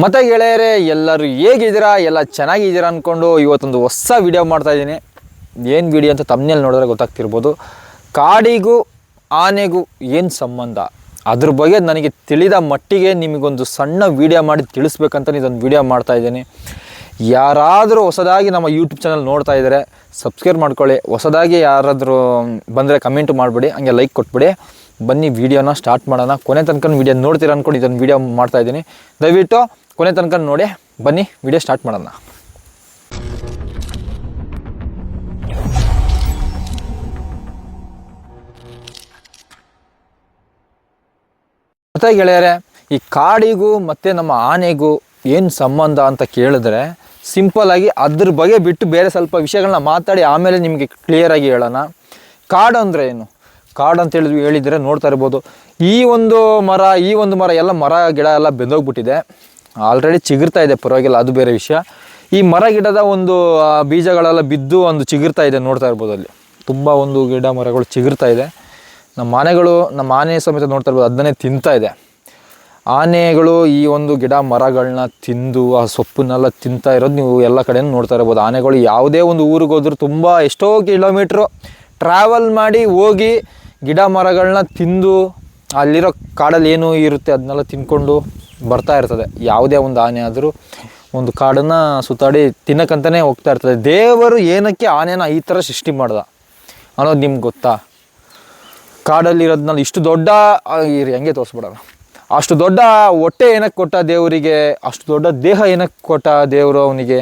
ಮತ್ತೆ ಗೆಳೆಯರೇ, ಎಲ್ಲರೂ ಹೇಗಿದ್ದೀರಾ? ಎಲ್ಲ ಚೆನ್ನಾಗಿದ್ದೀರಾ ಅಂದ್ಕೊಂಡು ಇವತ್ತೊಂದು ಹೊಸ ವಿಡಿಯೋ ಮಾಡ್ತಾ ಇದ್ದೀನಿ. ಏನು ವಿಡಿಯೋ ಅಂತ ತಮ್ಮನೇಲಿ ನೋಡಿದ್ರೆ ಗೊತ್ತಾಗ್ತಿರ್ಬೋದು. ಕಾಡಿಗೂ ಆನೆಗೂ ಏನು ಸಂಬಂಧ? ಅದ್ರ ಬಗ್ಗೆ ನನಗೆ ತಿಳಿದ ಮಟ್ಟಿಗೆ ನಿಮಗೊಂದು ಸಣ್ಣ ವಿಡಿಯೋ ಮಾಡಿ ತಿಳಿಸ್ಬೇಕಂತ ಇದೊಂದು ವಿಡಿಯೋ ಮಾಡ್ತಾ ಇದ್ದೀನಿ. ಯಾರಾದರೂ ಹೊಸದಾಗಿ ನಮ್ಮ ಯೂಟ್ಯೂಬ್ ಚಾನಲ್ ನೋಡ್ತಾ ಇದ್ದಾರೆ ಸಬ್ಸ್ಕ್ರೈಬ್ ಮಾಡ್ಕೊಳ್ಳಿ. ಹೊಸದಾಗಿ ಯಾರಾದರೂ ಬಂದರೆ ಕಮೆಂಟ್ ಮಾಡಿಬಿಡಿ, ಹಂಗೆ ಲೈಕ್ ಕೊಟ್ಬಿಡಿ. ಬನ್ನಿ ವಿಡಿಯೋನ ಸ್ಟಾರ್ಟ್ ಮಾಡೋಣ. ಕೊನೆ ತನಕ ವಿಡಿಯೋ ನೋಡ್ತೀರ ಅಂದ್ಕೊಂಡು ಇದೊಂದು ವಿಡಿಯೋ ಮಾಡ್ತಾ ಇದ್ದೀನಿ. ದಯವಿಟ್ಟು ಕೊನೆ ತನಕ ನೋಡಿ, ಬನ್ನಿ ವಿಡಿಯೋ ಸ್ಟಾರ್ಟ್ ಮಾಡೋಣ. ಮತ್ತೆ ಗೆಳೆಯರೆ, ಈ ಕಾಡಿಗೂ ಮತ್ತೆ ನಮ್ಮ ಆನೆಗೂ ಏನು ಸಂಬಂಧ ಅಂತ ಕೇಳಿದ್ರೆ ಸಿಂಪಲ್ ಆಗಿ ಅದ್ರ ಬಗ್ಗೆ ಬಿಟ್ಟು ಬೇರೆ ಸ್ವಲ್ಪ ವಿಷಯಗಳನ್ನ ಮಾತಾಡಿ ಆಮೇಲೆ ನಿಮಗೆ ಕ್ಲಿಯರಾಗಿ ಹೇಳೋಣ. ಕಾಡು ಅಂದರೆ ಏನು? ಕಾಡು ಅಂತ ಹೇಳಿದ್ವಿ ಹೇಳಿದ್ರೆ ನೋಡ್ತಾ ಇರ್ಬೋದು. ಈ ಒಂದು ಮರ, ಈ ಒಂದು ಮರ ಎಲ್ಲ ಮರ, ಗಿಡ ಎಲ್ಲ ಬೆಂದೋಗ್ಬಿಟ್ಟಿದೆ. ಆಲ್ರೆಡಿ ಚಿಗುರ್ತಾ ಇದೆ, ಪರವಾಗಿಲ್ಲ, ಅದು ಬೇರೆ ವಿಷಯ. ಈ ಮರ ಗಿಡದ ಒಂದು ಬೀಜಗಳೆಲ್ಲ ಬಿದ್ದು ಒಂದು ಚಿಗುರ್ತಾ ಇದೆ, ನೋಡ್ತಾ ಇರ್ಬೋದು ಅಲ್ಲಿ. ತುಂಬ ಒಂದು ಗಿಡ ಮರಗಳು ಚಿಗುರ್ತಾ ಇದೆ. ನಮ್ಮ ಆನೆಗಳು, ನಮ್ಮ ಆನೆ ಸಮೇತ ನೋಡ್ತಾ ಇರ್ಬೋದು, ಅದನ್ನೇ ತಿಂತಾ ಇದೆ. ಆನೆಗಳು ಈ ಒಂದು ಗಿಡ ಮರಗಳನ್ನ ತಿಂದು, ಆ ಸೊಪ್ಪನ್ನೆಲ್ಲ ತಿಂತಾ ಇರೋದು ನೀವು ಎಲ್ಲ ಕಡೆಯೂ ನೋಡ್ತಾ ಇರ್ಬೋದು. ಆನೆಗಳು ಯಾವುದೇ ಒಂದು ಊರಿಗೆ ಹೋದ್ರೂ ತುಂಬ ಎಷ್ಟೋ ಕಿಲೋಮೀಟ್ರು ಟ್ರಾವೆಲ್ ಮಾಡಿ ಹೋಗಿ ಗಿಡ ಮರಗಳನ್ನ ತಿಂದು, ಅಲ್ಲಿರೋ ಕಾಡಲ್ಲಿ ಏನು ಇರುತ್ತೆ, ಅದನ್ನೆಲ್ಲ ತಿನ್ಕೊಂಡು ಬರ್ತಾ ಇರ್ತದೆ. ಯಾವುದೇ ಒಂದು ಆನೆ ಆದರೂ ಒಂದು ಕಾಡನ್ನು ಸುತ್ತಾಡಿ ತಿನ್ನಕ್ಕಂತಲೇ ಹೋಗ್ತಾ ಇರ್ತದೆ. ದೇವರು ಏನಕ್ಕೆ ಆನೆನ ಈ ಥರ ಸೃಷ್ಟಿ ಮಾಡ್ದ ಅನ್ನೋದು ನಿಮ್ಗೆ ಗೊತ್ತಾ? ಕಾಡಲ್ಲಿ ನಾನು ಇಷ್ಟು ದೊಡ್ಡ ಹಂಗೆ ತೋರಿಸ್ಬಿಡೋಣ. ಅಷ್ಟು ದೊಡ್ಡ ಹೊಟ್ಟೆ ಏನಕ್ಕೆ ಕೊಟ್ಟ ದೇವರಿಗೆ? ಅಷ್ಟು ದೊಡ್ಡ ದೇಹ ಏನಕ್ಕೆ ಕೊಟ್ಟ ದೇವರು ಅವನಿಗೆ?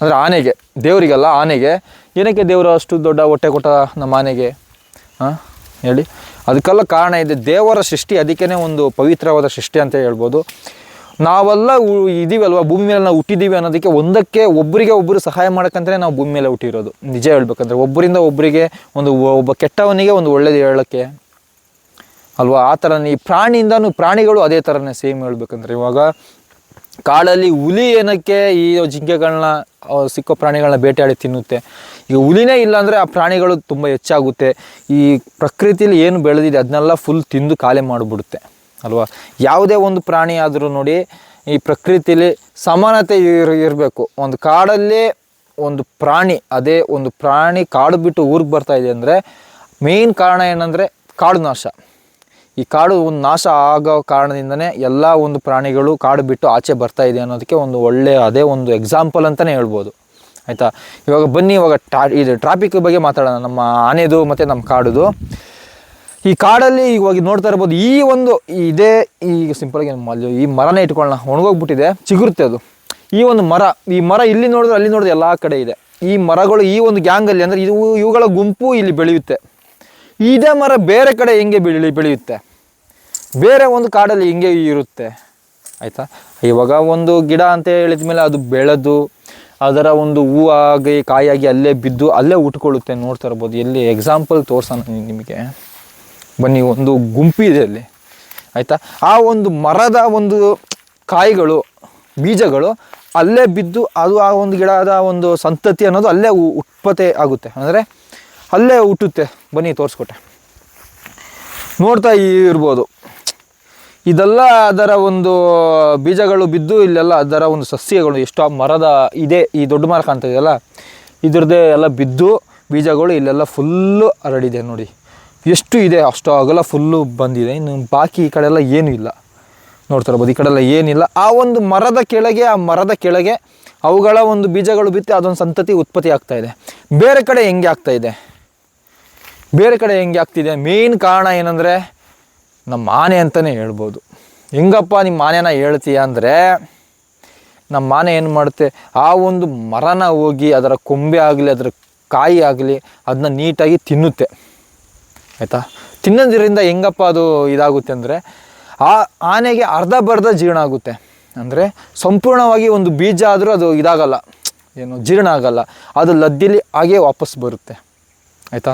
ಅಂದರೆ ಆನೆಗೆ, ದೇವರಿಗಲ್ಲ, ಆನೆಗೆ. ಏನಕ್ಕೆ ದೇವರು ಅಷ್ಟು ದೊಡ್ಡ ಹೊಟ್ಟೆ ಕೊಟ್ಟ ನಮ್ಮ ಆನೆಗೆ? ಹಾಂ ಹೇಳಿ. ಅದಕ್ಕೆಲ್ಲ ಕಾರಣ ಇದೆ. ದೇವರ ಸೃಷ್ಟಿ ಅದಕ್ಕೇ ಒಂದು ಪವಿತ್ರವಾದ ಸೃಷ್ಟಿ ಅಂತ ಹೇಳ್ಬೋದು. ನಾವೆಲ್ಲ ಇದೀವಲ್ವ? ಭೂಮಿ ಮೇಲೆ ನಾವು ಹುಟ್ಟಿದ್ದೀವಿ ಅನ್ನೋದಕ್ಕೆ ಒಂದಕ್ಕೆ ಒಬ್ಬರಿಗೆ ಒಬ್ಬರು ಸಹಾಯ ಮಾಡೋಕ್ಕಂತಲೇ ನಾವು ಭೂಮಿ ಮೇಲೆ ಹುಟ್ಟಿರೋದು. ನಿಜ ಹೇಳ್ಬೇಕಂದ್ರೆ ಒಬ್ಬರಿಂದ ಒಬ್ಬರಿಗೆ ಒಂದು ಒಬ್ಬ ಕೆಟ್ಟವನಿಗೆ ಒಂದು ಒಳ್ಳೇದು ಹೇಳೋಕ್ಕೆ ಅಲ್ವಾ? ಆ ಥರನೇ ಈ ಪ್ರಾಣಿಯಿಂದನೂ ಪ್ರಾಣಿಗಳು ಅದೇ ಥರನೇ ಸೇಮ್ ಹೇಳ್ಬೇಕಂದ್ರೆ ಇವಾಗ ಕಾಡಲ್ಲಿ ಹುಲಿ ಏನಕ್ಕೆ ಈ ಜಿಂಕೆಗಳನ್ನ ಸಿಕ್ಕೋ ಪ್ರಾಣಿಗಳನ್ನ ಬೇಟೆಯಾಡಿ ತಿನ್ನುತ್ತೆ? ಈಗ ಹುಲಿನೇ ಇಲ್ಲ ಅಂದರೆ ಆ ಪ್ರಾಣಿಗಳು ತುಂಬ ಹೆಚ್ಚಾಗುತ್ತೆ. ಈ ಪ್ರಕೃತಿಲಿ ಏನು ಬೆಳೆದಿದೆ ಅದನ್ನೆಲ್ಲ ಫುಲ್ ತಿಂದು ಖಾಲಿ ಮಾಡಿಬಿಡುತ್ತೆ, ಅಲ್ವಾ? ಯಾವುದೇ ಒಂದು ಪ್ರಾಣಿ ಆದರೂ ನೋಡಿ ಈ ಪ್ರಕೃತಿಲಿ ಸಮಾನತೆ ಇರ್, ಇರಬೇಕು. ಒಂದು ಕಾಡಲ್ಲಿ ಒಂದು ಪ್ರಾಣಿ, ಅದೇ ಒಂದು ಪ್ರಾಣಿ ಕಾಡು ಬಿಟ್ಟು ಊರಿಗೆ ಬರ್ತಾ ಇದೆ ಅಂದರೆ ಮೇನ್ ಕಾರಣ ಏನಂದರೆ ಕಾಡು ನಾಶ. ಈ ಕಾಡು ಒಂದು ನಾಶ ಆಗೋ ಕಾರಣದಿಂದನೇ ಎಲ್ಲ ಒಂದು ಪ್ರಾಣಿಗಳು ಕಾಡು ಬಿಟ್ಟು ಆಚೆ ಬರ್ತಾ ಇದೆ ಅನ್ನೋದಕ್ಕೆ ಒಂದು ಒಳ್ಳೆಯ, ಅದೇ ಒಂದು ಎಕ್ಸಾಂಪಲ್ ಅಂತಲೇ ಹೇಳ್ಬೋದು. ಆಯಿತಾ? ಇವಾಗ ಬನ್ನಿ, ಇವಾಗ ಟಾ ಇದು ಟ್ರಾಫಿಕ್ ಬಗ್ಗೆ ಮಾತಾಡೋಣ. ನಮ್ಮ ಆನೆದು ಮತ್ತು ನಮ್ಮ ಕಾಡುದು. ಈ ಕಾಡಲ್ಲಿ ಇವಾಗ ನೋಡ್ತಾ ಇರ್ಬೋದು, ಈ ಒಂದು ಇದೇ, ಈಗ ಸಿಂಪಲ್ಗೆ ಮಲ್ಲು ಈ ಮರನೇ ಇಟ್ಕೊಳ್ಳೋಣ. ಒಣಗೋಗ್ಬಿಟ್ಟಿದೆ. ಚಿಗುರುತ್ತೆ ಅದು. ಈ ಒಂದು ಮರ, ಈ ಮರ ಇಲ್ಲಿ ನೋಡಿದ್ರೆ ಅಲ್ಲಿ ನೋಡಿದ್ರೆ ಎಲ್ಲ ಕಡೆ ಇದೆ. ಈ ಮರಗಳು ಈ ಒಂದು ಗ್ಯಾಂಗಲ್ಲಿ ಅಂದರೆ ಇವು, ಇವುಗಳ ಗುಂಪು ಇಲ್ಲಿ ಬೆಳೆಯುತ್ತೆ. ಇದೇ ಮರ ಬೇರೆ ಕಡೆ ಹೆಂಗೆ ಬೆಳಿ ಬೆಳೆಯುತ್ತೆ? ಬೇರೆ ಒಂದು ಕಾಡಲ್ಲಿ ಹಿಂಗೆ ಇರುತ್ತೆ. ಆಯಿತಾ? ಇವಾಗ ಒಂದು ಗಿಡ ಅಂತ ಹೇಳಿದ ಮೇಲೆ ಅದು ಬೆಳೆದು, ಅದರ ಒಂದು ಹೂವಾಗಿ ಕಾಯಾಗಿ ಅಲ್ಲೇ ಬಿದ್ದು ಅಲ್ಲೇ ಉಟ್ಕೊಳ್ಳುತ್ತೆ. ನೋಡ್ತಾ ಇರ್ಬೋದು. ಎಲ್ಲಿ ಎಕ್ಸಾಂಪಲ್ ತೋರ್ಸೋಣ ನಿಮಗೆ. ಬನ್ನಿ, ಒಂದು ಗುಂಪಿದೆ ಅಲ್ಲಿ. ಆಯಿತಾ? ಆ ಒಂದು ಮರದ ಒಂದು ಕಾಯಿಗಳು, ಬೀಜಗಳು ಅಲ್ಲೇ ಬಿದ್ದು ಅದು ಆ ಒಂದು ಗಿಡದ ಒಂದು ಸಂತತಿ ಅನ್ನೋದು ಅಲ್ಲೇ ಉತ್ಪತ್ತಿ ಆಗುತ್ತೆ. ಅಂದರೆ ಅಲ್ಲೇ ಹುಟ್ಟುತ್ತೆ. ಬನ್ನಿ, ತೋರಿಸ್ಕೊಟ್ಟೆ. ನೋಡ್ತಾ ಇರ್ಬೋದು. ಇದೆಲ್ಲ ಅದರ ಒಂದು ಬೀಜಗಳು ಬಿದ್ದು ಇಲ್ಲೆಲ್ಲ ಅದರ ಒಂದು ಸಸ್ಯಗಳು, ಎಷ್ಟೋ ಮರದ ಇದೆ, ಈ ದೊಡ್ಡ ಮರ ಕಾಣ್ತಾ ಇದೆಯಲ್ಲ ಇದ್ರದ್ದೇ ಎಲ್ಲ ಬಿದ್ದು ಬೀಜಗಳು ಇಲ್ಲೆಲ್ಲ ಫುಲ್ಲು ಹರಡಿದೆ ನೋಡಿ. ಎಷ್ಟು ಇದೆ, ಅಷ್ಟು ಅಗಲ ಫುಲ್ಲು ಬಂದಿದೆ. ಇನ್ನು ಬಾಕಿ ಈ ಕಡೆ ಎಲ್ಲ ಏನೂ ಇಲ್ಲ. ನೋಡ್ತಾ ಇರ್ಬೋದು, ಈ ಕಡೆ ಎಲ್ಲ ಏನಿಲ್ಲ. ಆ ಒಂದು ಮರದ ಕೆಳಗೆ, ಆ ಮರದ ಕೆಳಗೆ ಅವುಗಳ ಒಂದು ಬೀಜಗಳು ಬಿತ್ತಿ ಅದೊಂದು ಸಂತತಿ ಉತ್ಪತ್ತಿ ಆಗ್ತಾ ಇದೆ. ಬೇರೆ ಕಡೆ ಹೆಂಗೆ ಆಗ್ತಾ ಇದೆ? ಬೇರೆ ಕಡೆ ಹೆಂಗೆ ಆಗ್ತಿದೆ? ಮೇನ್ ಕಾರಣ ಏನಂದರೆ ನಮ್ಮ ಆನೆ ಅಂತಲೇ ಹೇಳ್ಬೋದು. ಹೆಂಗಪ್ಪ ನಿಮ್ಮ ಆನೆನ ಹೇಳ್ತೀಯ ಅಂದರೆ ನಮ್ಮ ಆನೆ ಏನು ಮಾಡುತ್ತೆ? ಆ ಒಂದು ಮರನ ಹೋಗಿ ಅದರ ಕೊಂಬೆ ಆಗಲಿ, ಅದರ ಕಾಯಿ ಆಗಲಿ ಅದನ್ನ ನೀಟಾಗಿ ತಿನ್ನುತ್ತೆ. ಆಯಿತಾ? ತಿನ್ನೋದ್ರಿಂದ ಹೆಂಗಪ್ಪ ಅದು ಇದಾಗುತ್ತೆ ಅಂದರೆ ಆ ಆನೆಗೆ ಅರ್ಧ ಬರ್ಧ ಜೀರ್ಣ ಆಗುತ್ತೆ. ಅಂದರೆ ಸಂಪೂರ್ಣವಾಗಿ ಒಂದು ಬೀಜ ಆದರೂ ಅದು ಇದಾಗಲ್ಲ. ಏನು ಜೀರ್ಣ ಆಗಲ್ಲ. ಅದು ಲದ್ದಿಲಿ ಹಾಗೆ ವಾಪಸ್ ಬರುತ್ತೆ. ಆಯಿತಾ?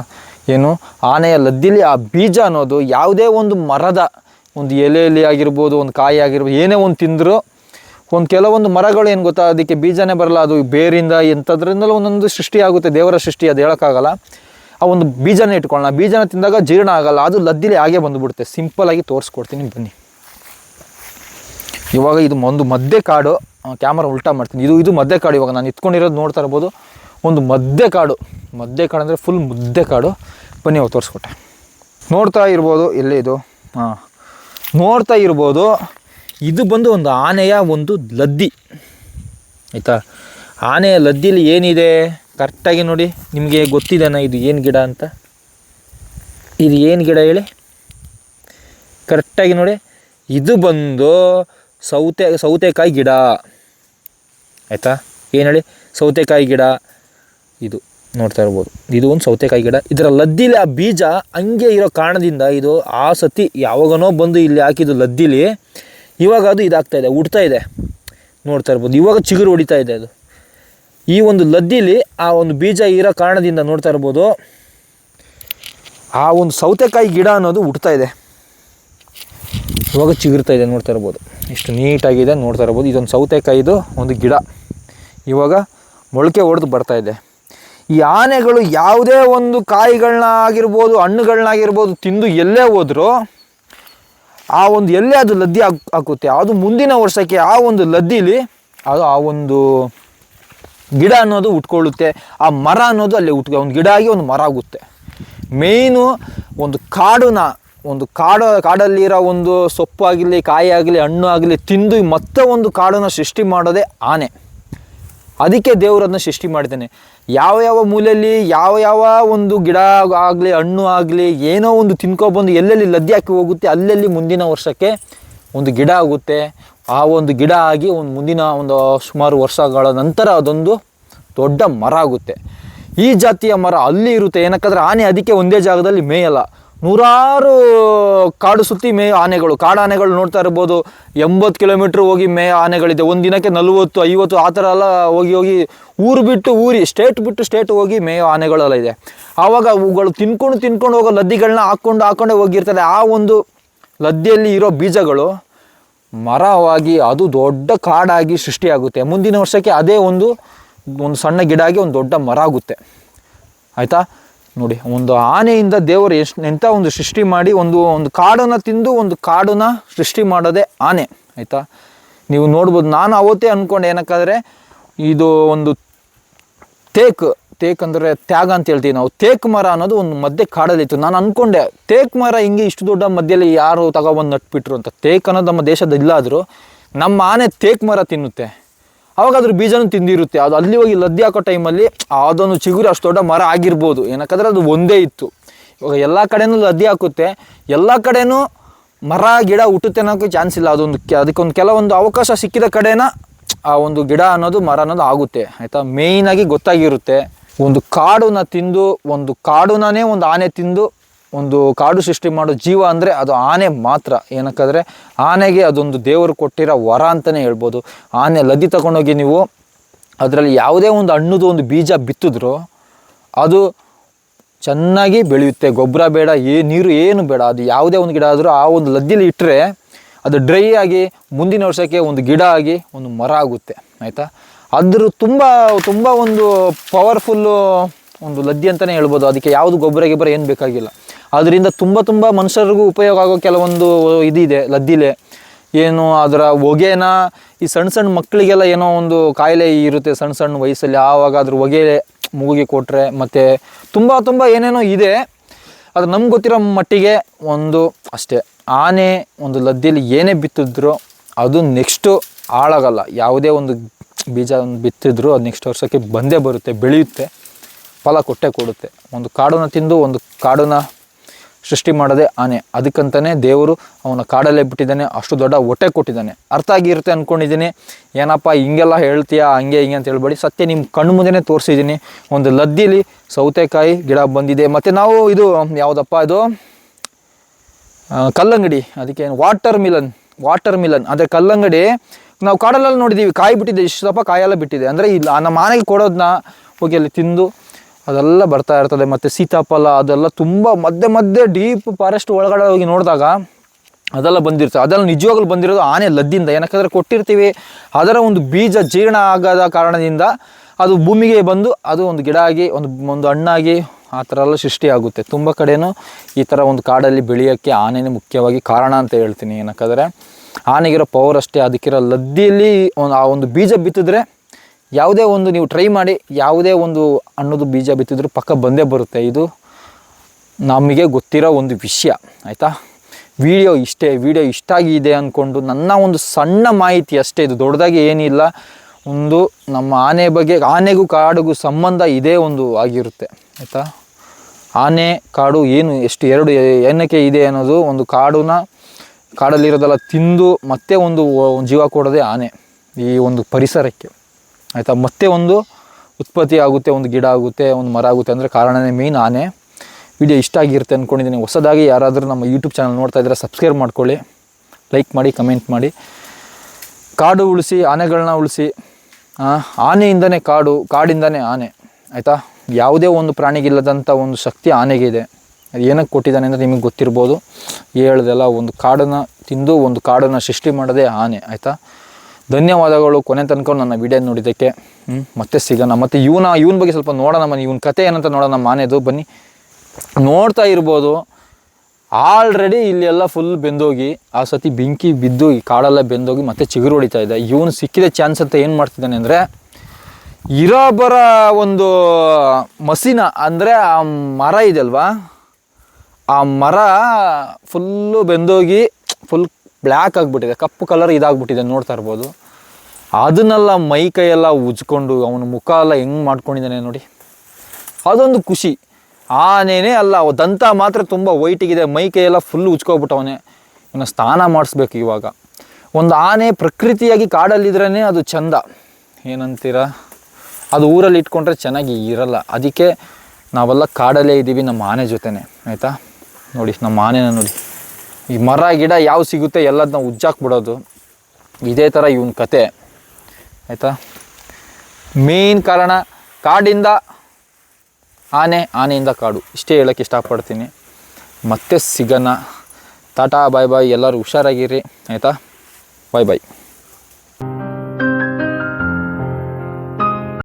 ಏನು? ಆನೆಯ ಲದ್ದಿಲಿ ಆ ಬೀಜ ಅನ್ನೋದು ಯಾವುದೇ ಒಂದು ಮರದ, ಒಂದು ಎಲೆಯಲ್ಲಿ ಆಗಿರ್ಬೋದು, ಒಂದು ಕಾಯಿ ಆಗಿರ್ಬೋದು, ಏನೇ ಒಂದು ತಿಂದರೂ ಒಂದು ಕೆಲವೊಂದು ಮರಗಳು ಏನು ಗೊತ್ತಾ? ಅದಕ್ಕೆ ಬೀಜನೇ ಬರಲ್ಲ. ಅದು ಬೇರಿಂದ ಎಂಥದ್ರಿಂದಲೂ ಒಂದೊಂದು ಸೃಷ್ಟಿ ಆಗುತ್ತೆ. ದೇವರ ಸೃಷ್ಟಿ ಅದು ಹೇಳೋಕ್ಕಾಗಲ್ಲ. ಆ ಒಂದು ಬೀಜನ ಇಟ್ಕೊಳ್ಳೋಣ. ಬೀಜನ ತಿಂದಾಗ ಜೀರ್ಣ ಆಗಲ್ಲ. ಅದು ಲದ್ದಿಲಿ ಹಾಗೆ ಬಂದುಬಿಡುತ್ತೆ. ಸಿಂಪಲ್ ಆಗಿ ತೋರಿಸ್ಕೊಡ್ತೀನಿ ಬನ್ನಿ. ಇವಾಗ ಇದು ಒಂದು ಮದ್ದೆ ಕಾಡು. ಕ್ಯಾಮರಾ ಉಲ್ಟಾ ಮಾಡ್ತೀನಿ. ಇದು ಇದು ಮದ್ದೆ ಕಾಡು. ಇವಾಗ ನಾನು ಇತ್ಕೊಂಡಿರೋದು ನೋಡ್ತಾ ಇರ್ಬೋದು. ಒಂದು ಮದ್ದೆ ಕಾಡು. ಮದ್ದೆ ಕಾಡು ಅಂದರೆ ಫುಲ್ ಮುದ್ದೆ ಕಾಡು. ಬನ್ನಿ, ಅವ್ರು ತೋರಿಸ್ಕೊಟ್ಟೆ. ನೋಡ್ತಾ ಇರ್ಬೋದು, ಎಲ್ಲಿ ಇದು? ಹಾಂ. ನೋಡ್ತಾ ಇರ್ಬೋದು, ಇದು ಬಂದು ಒಂದು ಆನೆಯ ಒಂದು ಲದ್ದಿ. ಆಯಿತಾ? ಆನೆಯ ಲದ್ದಿಲಿ ಏನಿದೆ? ಕರೆಕ್ಟಾಗಿ ನೋಡಿ, ನಿಮಗೆ ಗೊತ್ತಿದೆನಾ ಇದು ಏನು ಗಿಡ ಅಂತ? ಇದು ಏನು ಗಿಡ ಹೇಳಿ? ಕರೆಕ್ಟಾಗಿ ನೋಡಿ, ಇದು ಬಂದು ಸೌತೆ, ಸೌತೆಕಾಯಿ ಗಿಡ. ಆಯಿತಾ? ಏನು ಹೇಳಿ? ಸೌತೆಕಾಯಿ ಗಿಡ. ಇದು ನೋಡ್ತಾ ಇರ್ಬೋದು. ಇದು ಒಂದು ಸೌತೆಕಾಯಿ ಗಿಡ. ಇದರ ಲದ್ದಿಲಿ ಆ ಬೀಜ ಹಂಗೆ ಇರೋ ಕಾರಣದಿಂದ ಇದು ಆ ಸತಿ ಯಾವಾಗನೋ ಬಂದು ಇಲ್ಲಿ ಹಾಕಿದ್ದು ಲದ್ದಿಲಿ. ಇವಾಗ ಅದು ಇದಾಗ್ತಾ ಇದೆ ಉಡ್ತಾ ಇದೆ. ನೋಡ್ತಾ ಇರ್ಬೋದು. ಇವಾಗ ಚಿಗುರು ಹೊಡಿತಾ ಇದೆ ಅದು. ಈ ಒಂದು ಲದ್ದಿಲಿ ಆ ಒಂದು ಬೀಜ ಇರೋ ಕಾರಣದಿಂದ ನೋಡ್ತಾ ಇರ್ಬೋದು. ಆ ಒಂದು ಸೌತೆಕಾಯಿ ಗಿಡ ಅನ್ನೋದು ಹುಡ್ತಾ ಇದೆ. ಇವಾಗ ಚಿಗುರ್ತಾ ಇದೆ ನೋಡ್ತಾ ಇರ್ಬೋದು. ಎಷ್ಟು ನೀಟಾಗಿದೆ ನೋಡ್ತಾ ಇರ್ಬೋದು. ಇದೊಂದು ಸೌತೆಕಾಯಿದು ಒಂದು ಗಿಡ. ಇವಾಗ ಮೊಳಕೆ ಹೊಡೆದು ಬರ್ತಾ ಇದೆ. ಈ ಆನೆಗಳು ಯಾವುದೇ ಒಂದು ಕಾಯಿಗಳನ್ನ ಆಗಿರ್ಬೋದು ಹಣ್ಣುಗಳನ್ನಾಗಿರ್ಬೋದು ತಿಂದು ಎಲ್ಲೇ ಹೋದರೂ ಆ ಒಂದು ಎಲ್ಲೇ ಅದು ಲದ್ದಿ ಹಾಕ್, ಹಾಕುತ್ತೆ. ಅದು ಮುಂದಿನ ವರ್ಷಕ್ಕೆ ಆ ಒಂದು ಲದ್ದಿಲಿ ಅದು ಆ ಒಂದು ಗಿಡ ಅನ್ನೋದು ಉಟ್ಕೊಳ್ಳುತ್ತೆ. ಆ ಮರ ಅನ್ನೋದು ಅಲ್ಲಿ ಉಟ್ಕ, ಒಂದು ಗಿಡ ಆಗಿ ಒಂದು ಮರ ಆಗುತ್ತೆ. ಮೇಯ್ನು ಒಂದು ಕಾಡನ್ನ, ಒಂದು ಕಾಡು, ಕಾಡಲ್ಲಿರೋ ಒಂದು ಸೊಪ್ಪು ಆಗಲಿ, ಕಾಯಿ ಆಗಲಿ, ಹಣ್ಣು ಆಗಲಿ ತಿಂದು ಮತ್ತೆ ಒಂದು ಕಾಡನ್ನು ಸೃಷ್ಟಿ ಮಾಡೋದೇ ಆನೆ. ಅದಕ್ಕೆ ದೇವರನ್ನ ಸೃಷ್ಟಿ ಮಾಡಿದ್ದಾನೆ. ಯಾವ ಯಾವ ಮೂಲೆಯಲ್ಲಿ ಯಾವ ಯಾವ ಒಂದು ಗಿಡ ಆಗಲಿ, ಹಣ್ಣು ಆಗಲಿ, ಏನೋ ಒಂದು ತಿನ್ಕೊಬಂದು ಎಲ್ಲೆಲ್ಲಿ ಲದ್ದಿ ಹಾಕಿ ಹೋಗುತ್ತೆ, ಅಲ್ಲೆಲ್ಲಿ ಮುಂದಿನ ವರ್ಷಕ್ಕೆ ಒಂದು ಗಿಡ ಆಗುತ್ತೆ. ಆ ಒಂದು ಗಿಡ ಆಗಿ ಒಂದು ಮುಂದಿನ ಒಂದು ಸುಮಾರು ವರ್ಷಗಳ ನಂತರ ಅದೊಂದು ದೊಡ್ಡ ಮರ ಆಗುತ್ತೆ. ಈ ಜಾತಿಯ ಮರ ಅಲ್ಲಿ ಇರುತ್ತೆ. ಏನಕ್ಕಂದ್ರೆ ಆನೆ ಅದಕ್ಕೆ ಒಂದೇ ಜಾಗದಲ್ಲಿ ಮೇಯಲ್ಲ. ನೂರಾರು ಕಾಡು ಸುತ್ತಿ ಮೇ ಆನೆಗಳು, ಕಾಡು ಆನೆಗಳು ನೋಡ್ತಾ ಇರ್ಬೋದು. ಎಂಬತ್ತು ಕಿಲೋಮೀಟ್ರ್ ಹೋಗಿ ಮೇ ಆನೆಗಳಿದೆ. ಒಂದು ದಿನಕ್ಕೆ ನಲವತ್ತು, ಐವತ್ತು ಆ ಥರ ಎಲ್ಲ ಹೋಗಿ ಹೋಗಿ ಊರು ಬಿಟ್ಟು ಊರಿ, ಸ್ಟೇಟ್ ಬಿಟ್ಟು ಸ್ಟೇಟ್ ಹೋಗಿ ಮೇ ಆನೆಗಳೆಲ್ಲ ಇದೆ. ಆವಾಗ ಅವುಗಳು ತಿನ್ಕೊಂಡು ತಿನ್ಕೊಂಡು ಹೋಗೋ ಲದ್ದಿಗಳನ್ನ ಹಾಕ್ಕೊಂಡು ಹಾಕ್ಕೊಂಡೇ ಹೋಗಿರ್ತದೆ. ಆ ಒಂದು ಲದ್ದಿಯಲ್ಲಿ ಇರೋ ಬೀಜಗಳು ಮರವಾಗಿ ಅದು ದೊಡ್ಡ ಕಾಡಾಗಿ ಸೃಷ್ಟಿಯಾಗುತ್ತೆ. ಮುಂದಿನ ವರ್ಷಕ್ಕೆ ಅದೇ ಒಂದು ಒಂದು ಸಣ್ಣ ಗಿಡ ಆಗಿ ಒಂದು ದೊಡ್ಡ ಮರ ಆಗುತ್ತೆ. ಆಯಿತಾ? ನೋಡಿ, ಒಂದು ಆನೆಯಿಂದ ದೇವರು ಎಷ್ಟು ಎಂಥ ಒಂದು ಸೃಷ್ಟಿ ಮಾಡಿ, ಒಂದು ಒಂದು ಕಾಡನ್ನು ತಿಂದು, ಒಂದು ಕಾಡನ್ನು ಸೃಷ್ಟಿ ಮಾಡೋದೇ ಆನೆ, ಆಯಿತಾ? ನೀವು ನೋಡ್ಬೋದು, ನಾನು ಅವತ್ತೇ ಅನ್ಕೊಂಡೆ ಏನಕ್ಕಾದರೆ, ಇದು ಒಂದು ತೇಕ್ ತೇಕ್ ಅಂದರೆ ತ್ಯಾಗ ಅಂತ ಹೇಳ್ತೀವಿ ನಾವು. ತೇಕ್ ಮರ ಅನ್ನೋದು ಒಂದು ಮಧ್ಯೆ ಕಾಡಲ್ಲಿತ್ತು. ನಾನು ಅಂದ್ಕೊಂಡೆ ತೇಕ್ ಮರ ಹಿಂಗೆ ಇಷ್ಟು ದೊಡ್ಡ ಮಧ್ಯದಲ್ಲಿ ಯಾರು ತಗೊಬಂದು ನಟ್ಬಿಟ್ರು ಅಂತ. ತೇಕ್ ಅನ್ನೋದು ನಮ್ಮ ದೇಶದ ಇಲ್ಲಾದರೂ, ನಮ್ಮ ಆನೆ ತೇಕ್ ಮರ ತಿನ್ನುತ್ತೆ. ಅವಾಗ ಅದ್ರ ಬೀಜನೂ ತಿಂದಿರುತ್ತೆ. ಅದು ಅಲ್ಲಿ ಹೋಗಿ ಲದ್ದಿ ಹಾಕೋ ಟೈಮಲ್ಲಿ ಅದೊಂದು ಚಿಗುರು, ಅಷ್ಟು ದೊಡ್ಡ ಮರ ಆಗಿರ್ಬೋದು. ಏನಕ್ಕಂದ್ರೆ ಅದು ಒಂದೇ ಇತ್ತು. ಇವಾಗ ಎಲ್ಲ ಕಡೆನೂ ಲದ್ದಿ ಹಾಕುತ್ತೆ. ಎಲ್ಲ ಕಡೆನೂ ಮರ, ಗಿಡ ಹುಟ್ಟುತ್ತೆ ಅನ್ನೋಕ್ಕೆ ಚಾನ್ಸ್ ಇಲ್ಲ. ಅದೊಂದು ಅದಕ್ಕೊಂದು ಕೆಲವೊಂದು ಅವಕಾಶ ಸಿಕ್ಕಿದ ಕಡೆನ ಆ ಒಂದು ಗಿಡ ಅನ್ನೋದು, ಮರ ಅನ್ನೋದು ಆಗುತ್ತೆ. ಆಯಿತಾ? ಮೇಯ್ನಾಗಿ ಗೊತ್ತಾಗಿರುತ್ತೆ. ಒಂದು ಕಾಡನ್ನ ತಿಂದು, ಒಂದು ಕಾಡುನೇ ಒಂದು ಆನೆ ತಿಂದು ಒಂದು ಕಾಡು ಸೃಷ್ಟಿ ಮಾಡೋ ಜೀವ ಅಂದರೆ ಅದು ಆನೆ ಮಾತ್ರ. ಏನಕ್ಕಂದರೆ ಆನೆಗೆ ಅದೊಂದು ದೇವರು ಕೊಟ್ಟಿರೋ ವರ ಅಂತಲೇ ಹೇಳ್ಬೋದು. ಆನೆ ಲದ್ದಿ ತಗೊಂಡೋಗಿ ನೀವು ಅದರಲ್ಲಿ ಯಾವುದೇ ಒಂದು ಹಣ್ಣುದು ಒಂದು ಬೀಜ ಬಿತ್ತಿದ್ರು ಅದು ಚೆನ್ನಾಗಿ ಬೆಳೆಯುತ್ತೆ. ಗೊಬ್ಬರ ಬೇಡ, ಏ ನೀರು ಏನು ಬೇಡ, ಅದು ಯಾವುದೇ ಒಂದು ಗಿಡ ಆದರೂ ಆ ಒಂದು ಲದ್ದಿಲಿ ಇಟ್ಟರೆ ಅದು ಡ್ರೈ ಆಗಿ ಮುಂದಿನ ವರ್ಷಕ್ಕೆ ಒಂದು ಗಿಡ ಆಗಿ ಒಂದು ಮರ ಆಗುತ್ತೆ. ಆಯಿತಾ? ಅದ್ರ ತುಂಬ ತುಂಬ ಒಂದು ಪವರ್ಫುಲ್ಲು ಒಂದು ಲದ್ದಿ ಅಂತಲೇ ಹೇಳ್ಬೋದು. ಅದಕ್ಕೆ ಯಾವುದು ಗೊಬ್ಬರ ಗಿಬ್ಬರ ಏನು ಬೇಕಾಗಿಲ್ಲ. ಅದರಿಂದ ತುಂಬ ತುಂಬ ಮನುಷ್ಯರಿಗೂ ಉಪಯೋಗ ಆಗೋ ಕೆಲವೊಂದು ಇದಿದೆ, ಲದ್ದಿಲೆ. ಏನು ಅದರ ಹೊಗೆನ ಈ ಸಣ್ಣ ಸಣ್ಣ ಮಕ್ಕಳಿಗೆಲ್ಲ ಏನೋ ಒಂದು ಕಾಯಿಲೆ ಇರುತ್ತೆ ಸಣ್ಣ ಸಣ್ಣ ವಯಸ್ಸಲ್ಲಿ ಆವಾಗ ಅದ್ರ ಹೊಗೆ ಮೂಗಿಗೆ ಕೊಟ್ಟರೆ ಮತ್ತು ತುಂಬ ತುಂಬ ಏನೇನೋ ಇದೆ. ಅದು ನಮ್ಗೆ ಗೊತ್ತಿರೋ ಮಟ್ಟಿಗೆ ಒಂದು ಅಷ್ಟೇ, ಆನೆ ಒಂದು ಲದ್ದಿಯಲ್ಲಿ ಏನೇ ಬಿತ್ತಿದ್ರು ಅದು ನೆಕ್ಸ್ಟು ಹಾಳಾಗಲ್ಲ. ಯಾವುದೇ ಒಂದು ಬೀಜ ಬಿತ್ತಿದ್ರು ಅದು ನೆಕ್ಸ್ಟ್ ವರ್ಷಕ್ಕೆ ಬಂದೇ ಬರುತ್ತೆ, ಬೆಳೆಯುತ್ತೆ, ಫಲ ಕೊಟ್ಟೇ ಕೊಡುತ್ತೆ. ಒಂದು ಕಾಡನ್ನು ತಿಂದು ಒಂದು ಕಾಡನ್ನು ಸೃಷ್ಟಿ ಮಾಡೋದೇ ಆನೆ. ಅದಕ್ಕಂತಲೇ ದೇವರು ಅವನ ಕಾಡಲ್ಲೇ ಬಿಟ್ಟಿದ್ದಾನೆ, ಅಷ್ಟು ದೊಡ್ಡ ಹೊಟ್ಟೆ ಕೊಟ್ಟಿದ್ದಾನೆ. ಅರ್ಥ ಆಗಿರುತ್ತೆ ಅಂದ್ಕೊಂಡಿದ್ದೀನಿ ಏನಪ್ಪ, ಹಿಂಗೆಲ್ಲ ಹೇಳ್ತೀಯಾ, ಹಂಗೆ ಹಿಂಗೆ ಅಂತ ಹೇಳ್ಬೇಡಿ. ಸತ್ಯ ನಿಮ್ಮ ಕಣ್ಣು ಮುಂದೆನೇ ತೋರಿಸಿದ್ದೀನಿ. ಒಂದು ಲದ್ದಿಲಿ ಸೌತೆಕಾಯಿ ಗಿಡ ಬಂದಿದೆ. ಮತ್ತು ನಾವು ಇದು, ಯಾವುದಪ್ಪ ಇದು? ಕಲ್ಲಂಗಡಿ. ಅದಕ್ಕೆ ವಾಟರ್ ಮಿಲನ್ ವಾಟರ್ ಮಿಲನ್ ಅಂದರೆ ಕಲ್ಲಂಗಡಿ ನಾವು ಕಾಡಲ್ಲೆಲ್ಲ ನೋಡಿದ್ದೀವಿ ಕಾಯಿ ಬಿಟ್ಟಿದೆ. ಇಷ್ಟು ದಪ್ಪ ಕಾಯೆಲ್ಲ ಬಿಟ್ಟಿದೆ. ಅಂದರೆ ಇಲ್ಲ ನಮ್ಮ ಮನೆಗೆ ಕೊಡೋದನ್ನ ಹೋಗಿ ಅಲ್ಲಿ ತಿಂದು ಅದೆಲ್ಲ ಬರ್ತಾ ಇರ್ತದೆ. ಮತ್ತು ಸೀತಾಫಲ, ಅದೆಲ್ಲ ತುಂಬ ಮಧ್ಯೆ ಮಧ್ಯೆ ಡೀಪ್ ಫಾರೆಸ್ಟ್ ಒಳಗಡೆ ಹೋಗಿ ನೋಡಿದಾಗ ಅದೆಲ್ಲ ಬಂದಿರ್ತದೆ ಅದೆಲ್ಲ ನಿಜವಾಗ್ಲೂ ಬಂದಿರೋದು ಆನೆ ಲದ್ದಿಂದ. ಏನಕ್ಕಂದ್ರೆ ಕೊಟ್ಟಿರ್ತೀವಿ. ಅದರ ಒಂದು ಬೀಜ ಜೀರ್ಣ ಆಗದ ಕಾರಣದಿಂದ ಅದು ಭೂಮಿಗೆ ಬಂದು ಅದು ಒಂದು ಗಿಡ ಆಗಿ, ಒಂದು ಒಂದು ಹಣ್ಣಾಗಿ ಆ ಥರ ಎಲ್ಲ ಸೃಷ್ಟಿಯಾಗುತ್ತೆ. ತುಂಬ ಕಡೆಯೂ ಈ ಥರ ಒಂದು ಕಾಡಲ್ಲಿ ಬೆಳೆಯೋಕ್ಕೆ ಆನೆನೇ ಮುಖ್ಯವಾಗಿ ಕಾರಣ ಅಂತ ಹೇಳ್ತೀನಿ. ಏನಕ್ಕಂದರೆ ಆನೆಗಿರೋ ಪವರ್ ಅಷ್ಟೇ. ಅದಕ್ಕಿರೋ ಲದ್ದಿಯಲ್ಲಿ ಒಂದು ಆ ಒಂದು ಬೀಜ ಬಿತ್ತಿದ್ರೆ ಯಾವುದೇ ಒಂದು ನೀವು ಟ್ರೈ ಮಾಡಿ ಯಾವುದೇ ಒಂದು ಹಣ್ಣದು ಬೀಜ ಬಿತ್ತಿದ್ರು ಪಕ್ಕ ಬಂದೇ ಬರುತ್ತೆ. ಇದು ನಮಗೆ ಗೊತ್ತಿರೋ ಒಂದು ವಿಷಯ, ಆಯಿತಾ? ವಿಡಿಯೋ ಇಷ್ಟೇ, ವಿಡಿಯೋ ಇಷ್ಟ ಆಗಿದೆ ಅಂದ್ಕೊಂಡು ನನ್ನ ಒಂದು ಸಣ್ಣ ಮಾಹಿತಿ ಅಷ್ಟೇ, ಇದು ದೊಡ್ಡದಾಗಿ ಏನಿಲ್ಲ. ಒಂದು ನಮ್ಮ ಆನೆ ಬಗ್ಗೆ, ಆನೆಗೂ ಕಾಡಿಗೂ ಸಂಬಂಧ ಇದೇ ಒಂದು ಆಗಿರುತ್ತೆ, ಆಯಿತಾ? ಆನೆ, ಕಾಡು ಏನು, ಎಷ್ಟು ಎರಡು ಏನಕ್ಕೆ ಇದೆ ಅನ್ನೋದು ಒಂದು ಕಾಡನ್ನ, ಕಾಡಲ್ಲಿರೋದೆಲ್ಲ ತಿಂದು ಮತ್ತೆ ಒಂದು ಜೀವ ಕೊಡೋದೇ ಆನೆ, ಈ ಒಂದು ಪರಿಸರಕ್ಕೆ. ಆಯಿತಾ? ಮತ್ತೆ ಒಂದು ಉತ್ಪತ್ತಿ ಆಗುತ್ತೆ, ಒಂದು ಗಿಡ ಆಗುತ್ತೆ, ಒಂದು ಮರ ಆಗುತ್ತೆ ಅಂದರೆ ಕಾರಣನೇ ಮೇಯ್ನ್ ಆನೆ. ವಿಡಿಯೋ ಇಷ್ಟ ಆಗಿರುತ್ತೆ ಅಂದ್ಕೊಂಡಿದ್ದೀನಿ ಹೊಸದಾಗಿ ಯಾರಾದರೂ ನಮ್ಮ ಯೂಟ್ಯೂಬ್ ಚಾನಲ್ ನೋಡ್ತಾ ಇದ್ದರೆ ಸಬ್ಸ್ಕ್ರೈಬ್ ಮಾಡ್ಕೊಳ್ಳಿ. ಲೈಕ್ ಮಾಡಿ ಕಮೆಂಟ್ ಮಾಡಿ. ಕಾಡು ಉಳಿಸಿ ಆನೆಗಳನ್ನ ಉಳಿಸಿ. ಆನೆಯಿಂದನೇ ಕಾಡು, ಕಾಡಿಂದನೇ ಆನೆ. ಆಯಿತಾ? ಯಾವುದೇ ಒಂದು ಪ್ರಾಣಿಗಿಲ್ಲದಂಥ ಒಂದು ಶಕ್ತಿ ಆನೆಗೆ ಇದೆ ಅದು ಏನಕ್ಕೆ ಕೊಟ್ಟಿದ್ದಾನೆ ಅಂದರೆ ನಿಮಗೆ ಗೊತ್ತಿರ್ಬೋದು. ಹೇಳ್ದೆಲ್ಲ, ಒಂದು ಕಾಡನ್ನು ತಿಂದು, ಒಂದು ಕಾಡನ್ನು ಸೃಷ್ಟಿ ಮಾಡೋದೇ ಆನೆ. ಆಯಿತಾ? ಧನ್ಯವಾದಗಳು. ಕೊನೆ ತನಕ ನನ್ನ ವಿಡಿಯೋ ನೋಡಿದ್ದಕ್ಕೆ. ಮತ್ತೆ ಸಿಗೋಣ. ಮತ್ತು ಇವನ ಇವನ ಬಗ್ಗೆ ಸ್ವಲ್ಪ ನೋಡೋಣ ಮನೆ ಇವನ ಕತೆ ಏನಂತ ನೋಡೋಣ. ಮಾನೇದು ಬನ್ನಿ. ನೋಡ್ತಾ ಇರ್ಬೋದು. ಆಲ್ರೆಡಿ ಇಲ್ಲೆಲ್ಲ ಫುಲ್ ಬೆಂದೋಗಿ, ಆ ಸತಿ ಬೆಂಕಿ ಬಿದ್ದು ಕಾಡೆಲ್ಲ ಬೆಂದೋಗಿ ಮತ್ತೆ ಚಿಗುರು ಹೊಡಿತಾ ಇದೆ. ಇವನು ಸಿಕ್ಕಿದ ಚಾನ್ಸ್ ಅಂತ ಏನು ಮಾಡ್ತಿದ್ದಾನೆ ಅಂದರೆ, ಇರೋ ಬರ ಒಂದು ಮಸಿನ, ಅಂದರೆ ಆ ಮರ ಇದೆಯಲ್ವಾ ಆ ಮರ ಫುಲ್ಲು ಬೆಂದೋಗಿ ಫುಲ್ ಬ್ಲ್ಯಾಕ್ ಆಗಿಬಿಟ್ಟಿದೆ, ಕಪ್ಪು ಕಲರ್ ಇದಾಗ್ಬಿಟ್ಟಿದೆ ನೋಡ್ತಾ ಇರ್ಬೋದು. ಅದನ್ನೆಲ್ಲ ಮೈ ಕೈಯೆಲ್ಲ ಉಜ್ಕೊಂಡು ಅವನ ಮುಖ ಎಲ್ಲ ಹೆಂಗೆ ಮಾಡ್ಕೊಂಡಿದ್ದಾನೆ ನೋಡಿ. ಅದೊಂದು ಖುಷಿ. ಆನೇನೇ ಅಲ್ಲ ದಂತ ಮಾತ್ರ ತುಂಬ ವೈಟಿಗಿದೆ ಮೈ ಕೈಯೆಲ್ಲ ಫುಲ್ ಉಜ್ಕೊಬಿಟ್ಟವನೇ. ಇವನ್ನ ಸ್ನಾನ ಮಾಡಿಸ್ಬೇಕು ಇವಾಗ. ಒಂದು ಆನೆ ಪ್ರಕೃತಿಯಾಗಿ ಕಾಡಲ್ಲಿದ್ರೇ ಅದು ಚಂದ. ಏನಂತೀರ? ಅದು ಊರಲ್ಲಿ ಇಟ್ಕೊಂಡ್ರೆ ಚೆನ್ನಾಗಿ ಇರಲ್ಲ. ಅದಕ್ಕೆ ನಾವೆಲ್ಲ ಕಾಡಲ್ಲೇ ಇದ್ದೀವಿ ನಮ್ಮ ಆನೆ ಜೊತೆನೆ. ಆಯಿತಾ? ನೋಡಿ, ನಮ್ಮ ಆನೆನ ನೋಡಿ. ಈ ಮರ, ಗಿಡ ಯಾವ ಸಿಗುತ್ತೆ ಎಲ್ಲದನ್ನ ಉಜ್ಜಾಕ್ಬಿಡೋದು. ಇದೇ ಥರ ಇವನ ಕತೆ. ಆಯಿತಾ? ಮೇನ್ ಕಾರಣ, ಕಾಡಿಂದ ಆನೆ, ಆನೆಯಿಂದ ಕಾಡು. ಇಷ್ಟೇ ಹೇಳೋಕ್ಕೆ ಇಷ್ಟಪಡ್ತೀನಿ. ಮತ್ತೆ ಸಿಗೋಣ ಟಾಟಾ, ಬಾಯ್ ಬಾಯ್. ಎಲ್ಲರೂ ಹುಷಾರಾಗಿರಿ. ಆಯಿತಾ? ಬಾಯ್ ಬಾಯ್.